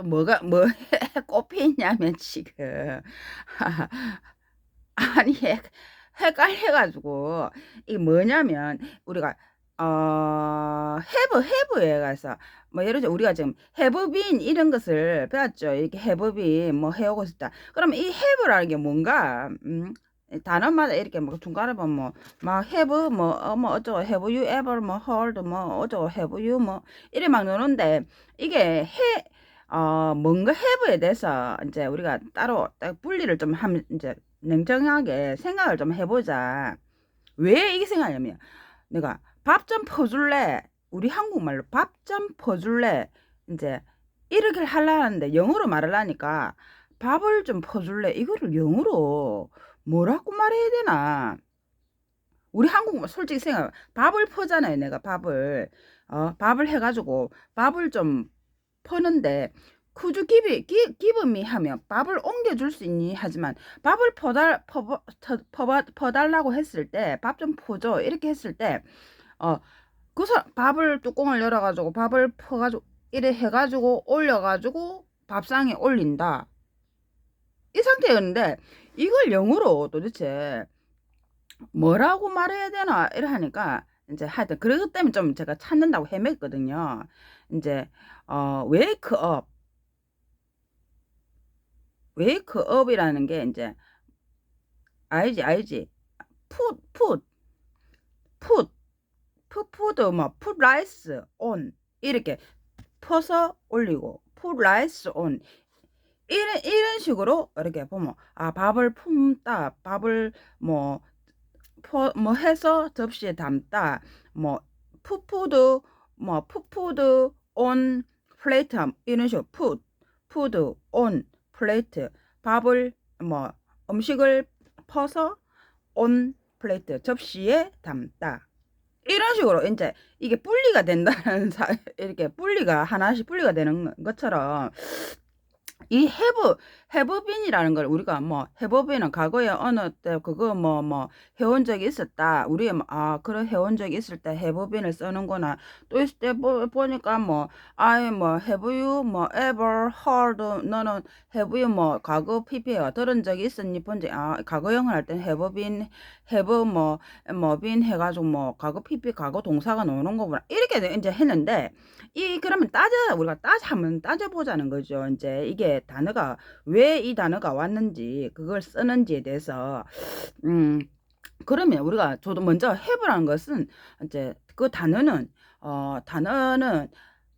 또 뭐가 뭐 꼽히냐면 지금 아니 헷- 헷갈려가지고 이게 뭐냐면 우리가 어 해브 해브에 가서 뭐 예를 들어 우리가 지금 해브빈 이런 것을 배웠죠. 이렇게 해브빈 뭐 해오고 싶다. 그러면 이 해브라는 게 뭔가 음, 단어마다 이렇게 뭐 중간에 보면 뭐막 have 뭐, 어, 뭐 어쩌고 have you 뭐 heard 뭐 어쩌고 you 뭐 이래 막 노는데 이게 해 어, 뭔가 have에 대해서 이제 우리가 따로 딱 분리를 좀 하면 이제 냉정하게 생각을 좀 해보자. 왜 이게 생각하냐면 내가 밥 좀 퍼줄래? 우리 한국말로 밥 좀 퍼줄래? 이제 이렇게 하려는데 영어로 말하려니까 밥을 좀 퍼줄래? 이거를 영어로 뭐라고 말해야 되나? 우리 한국말 솔직히 생각 밥을 퍼잖아요. 내가 밥을 어 밥을 해가지고 밥을 좀 퍼는데 쿠주 기비 기 기브미 하면 밥을 옮겨줄 수 있니? 하지만 밥을 퍼달 퍼 퍼 퍼 달라고 했을 때 밥 좀 퍼줘 이렇게 했을 때어 그래서 밥을 뚜껑을 열어가지고 밥을 퍼가지고 이래 해가지고 올려가지고 밥상에 올린다. 이 상태였는데 이걸 영어로 도대체 뭐라고 말해야 되나? 이래 하니까 이제 하여튼 그것 때문에 좀 제가 찾는다고 헤맸거든요. 이제 어 wake up이라는 게 이제 알지 알지? put put 뭐 rice on 이렇게 퍼서 올리고 rice on 이런 이런 식으로 이렇게 보면 아 밥을 품다. 밥을 뭐 퍼, 뭐 해서 접시에 담다. 뭐 푸푸드 뭐 푸푸드 on 플레이트 이런 식으로 푸드 푸드 on 플레이트 밥을 뭐 음식을 퍼서 on 플레이트 접시에 담다. 이런 식으로 이제 이게 분리가 된다는 사, 이렇게 분리가 하나씩 분리가 되는 것처럼 이 have, have been이라는 걸 우리가 뭐 have been은 과거에 어느 때 그거 뭐 뭐 해온 적이 있었다. 우리 뭐, 아 그런 해온 적이 있을 때 have been을 쓰는구나. 또 있을 때 보, 보니까 뭐 I 뭐 have you 뭐 ever heard 너는 have you 뭐 과거 PP에 들은 적이 있었니 본지 아 과거형을 할 때는 have been have 뭐 뭐 been 해가지고 뭐 과거 PP 과거 동사가 나오는 거구나. 이렇게 이제 했는데 이 그러면 따져 우리가 따져 한번 따져 보자는 거죠. 이제 이게 단어가 왜 이 단어가 왔는지 그걸 쓰는지에 대해서 음 그러면 우리가 저도 먼저 해보라는 것은 이제 그 단어는 어 단어는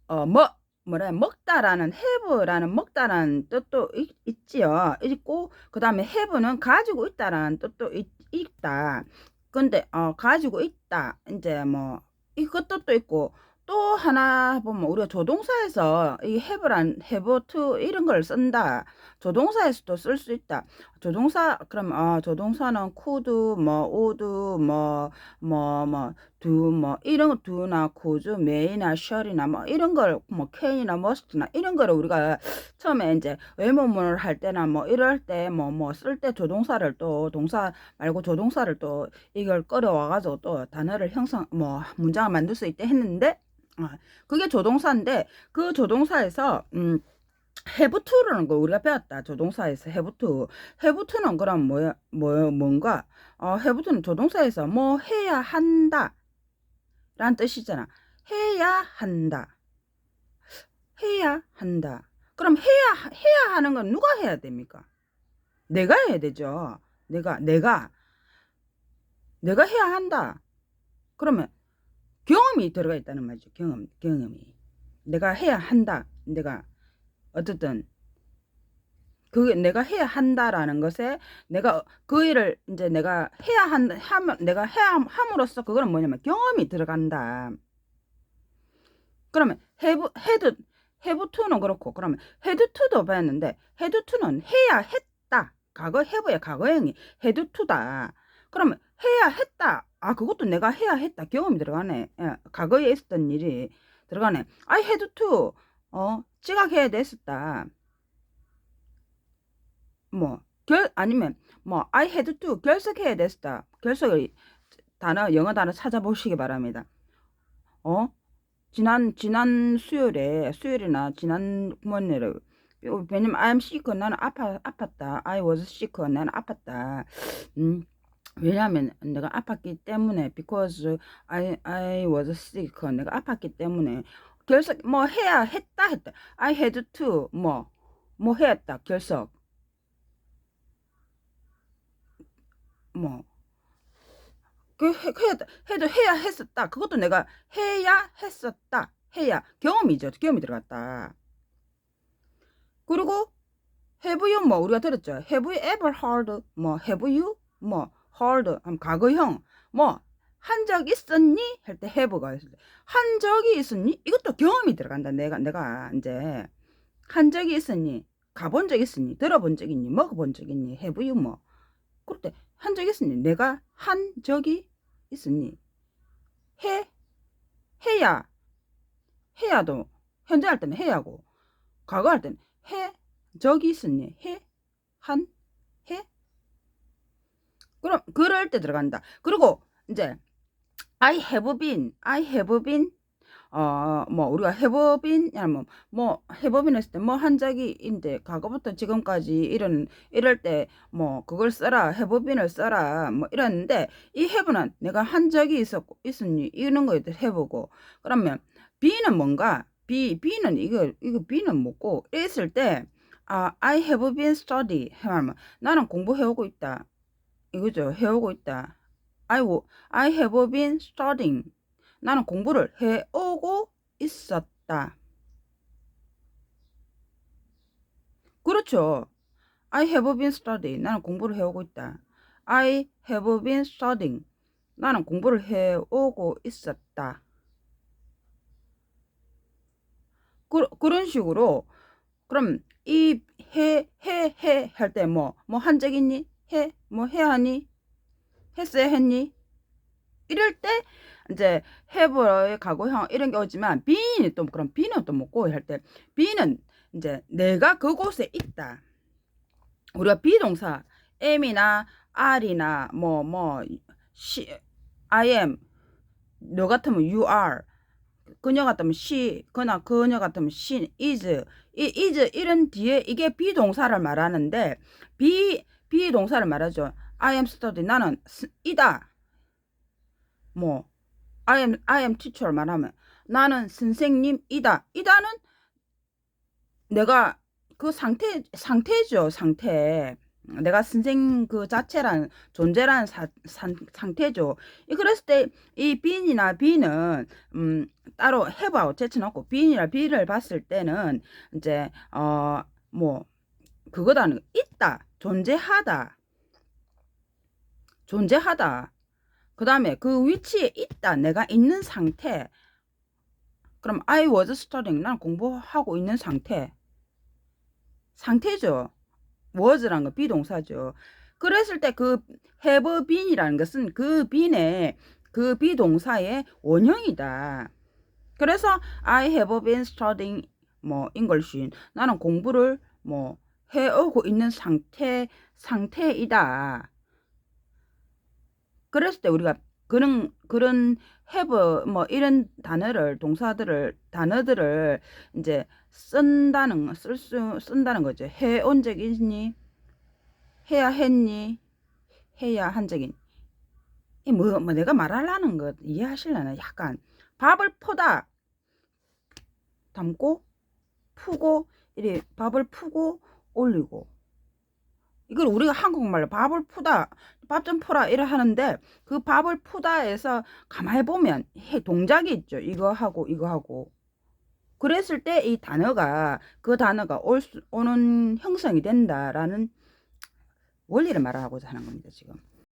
어뭐 뭐래 먹다라는 have라는 먹다라는 뜻도 있, 있지요. 있고 그 다음에 have는 가지고 있다라는 뜻도 있, 있다. 근데 어 가지고 있다. 이제 뭐 이것 뜻도 있고 또 하나 보면 우리가 조동사에서 이 have란 have 이런 걸 쓴다. 조동사에서도 쓸 수 있다. 조동사 그럼 아 조동사는 could 뭐 would 뭐 뭐 뭐 do 뭐 이런 do나 could may나 shall이나 뭐 이런 걸 뭐 can이나 must나 이런 거를 우리가 처음에 이제 외모문을 할 때나 뭐 이럴 때 뭐 뭐 쓸 때 조동사를 또 동사 말고 조동사를 또 이걸 끌어와 가지고 또 단어를 형성 뭐 문장을 만들 수 있대 했는데 아, 그게 조동사인데 그 조동사에서 음 to라는 거 우리가 배웠다. 조동사에서 have to는 그럼 뭐야 뭐 뭔가 어 to는 조동사에서 뭐 해야 한다. 라는 뜻이잖아. 해야 한다. 해야 한다. 그럼 해야 해야 하는 건 누가 해야 됩니까? 내가 해야 되죠. 내가 내가 내가 해야 한다. 그러면 경험이 들어가 있다는 말이죠. 경험, 경험이. 내가 해야 한다. 내가 어쨌든 그게 내가 해야 한다라는 것에 내가 그 일을 이제 내가 해야 한 하면 내가 해야 함으로써 그거는 뭐냐면 경험이 들어간다. 그러면 have had have to는 그렇고 그러면 had to도 배웠는데 had to는 해야 했다. 과거 have의 과거형이 had to다. 그러면 해야 했다. 아, 그것도 내가 해야 했다. 경험이 들어가네. 예, 과거에 있었던 일이 들어가네. I had to, 어, 지각해야 됐었다. 뭐, 결, 아니면, 뭐, I had to, 결석해야 됐었다. 결석을, 단어, 영어 단어 찾아보시기 바랍니다. 어? 지난, 지난 수요일에, 수요일이나 지난 뭐냐를 왜냐면 I'm sick 나는 아파 아팠다. I was sick 나는 아팠다. 음. 왜냐하면 내가 아팠기 때문에 because I I was sick. 내가 아팠기 때문에. 결석 뭐 해야 했다 했다. I had to 뭐뭐 했다. 결석. 뭐. 그 해도 해도 해야 했었다. 그것도 내가 해야 했었다. 해야. 경험이죠. 경험이 들어갔다. 그리고 have you 뭐 우리가 들었죠. Have you ever heard 뭐 have you 뭐 heard 하면 과거형. 뭐 한 적 있었니? 할 때 have가 있을 때 한 적이 있었니? 이것도 경험이 들어간다. 내가 내가 이제 한 적이 있었니? 가본 적 있었니? 들어본 적 있니? 먹어본 적 있니? have you 뭐? 그럴 때한 적 있었니? 내가 한 적이 있었니? 해 해야 해야도 현재 할 때는 해야고 과거 할 때는 해 적이 있었니? 해 한 해 그럼 그럴 때 들어간다. 그리고 이제 I have been, I have been 어뭐 우리가 have been 아니면 뭐 have been 했을 때 뭐 한 적이 인데 과거부터 지금까지 이런 이럴 때 뭐 그걸 써라 have been을 써라 뭐 이랬는데 이 have는 내가 한 적이 있었고 있었니 이런 거에 have고 그러면 be는 뭔가 be be는 이거 이거 be는 뭐고 있을 때 아, I have been study 하면 나는 공부해오고 있다. 이거죠. 해오고 있다. I, I have been studying. 나는 공부를 해오고 있었다. 그렇죠. I have been studying. 나는 공부를 해오고 있다. I have been studying. 나는 공부를 해오고 있었다. 그, 그런 식으로 그럼 이 해 해 해 할 때 뭐 뭐 한 적 있니? 해 뭐 해야 하니? 했어야 했니? 이럴 때 이제 have의 과거형 이런 게 오지만 being이 또 그럼 be는 또 뭐고 할때 be는 이제 내가 그곳에 있다. 우리가 비동사 am이나 are이나 뭐뭐 she, I am 너 같으면 you are 그녀 같으면 she 그나 그녀 같으면 she is 이 is 이런 뒤에 이게 비동사를 말하는데 비 비동사를 말하죠. I am study 나는 스- 이다. 뭐 I am I am teacher 말하면 나는 선생님이다. 이다는 내가 그 상태 상태죠 상태. 내가 선생 그 자체란 존재란 사, 산, 상태죠. 이 그랬을 때이 빈이나 비는 음 따로 해봐고 제쳐놓고 빈이나 비를 봤을 때는 이제 어 뭐 그거다는 거, 있다 존재하다. 존재하다. 그 다음에 그 위치에 있다. 내가 있는 상태. 그럼 I was studying. 난 공부하고 있는 상태. 상태죠. was란 거 비동사죠. 그랬을 때 그 have been이라는 것은 그 bene의 그 비동사의 원형이다. 그래서 I have been studying 뭐 English. 나는 공부를 뭐 해오고 있는 상태 상태이다. 그랬을 때 우리가 그런 그런 have 뭐 이런 단어를 동사들을 단어들을 이제 쓴다는 쓸 수 쓴다는 거죠. 해온 적 있니? 해야 했니? 해야 한 적이 뭐, 뭐 내가 말하려는 거 이해하실려나 약간 밥을 퍼다 담고 푸고 이래 밥을 푸고 올리고. 이걸 우리가 한국말로 밥을 푸다 밥좀 풀어 이래 하는데 그 밥을 푸다에서 가만히 보면 해 동작이 있죠. 이거 하고 이거 하고. 그랬을 때 이 단어가 그 단어가 올 수, 오는 형성이 된다라는 원리를 말하고자 하는 겁니다 지금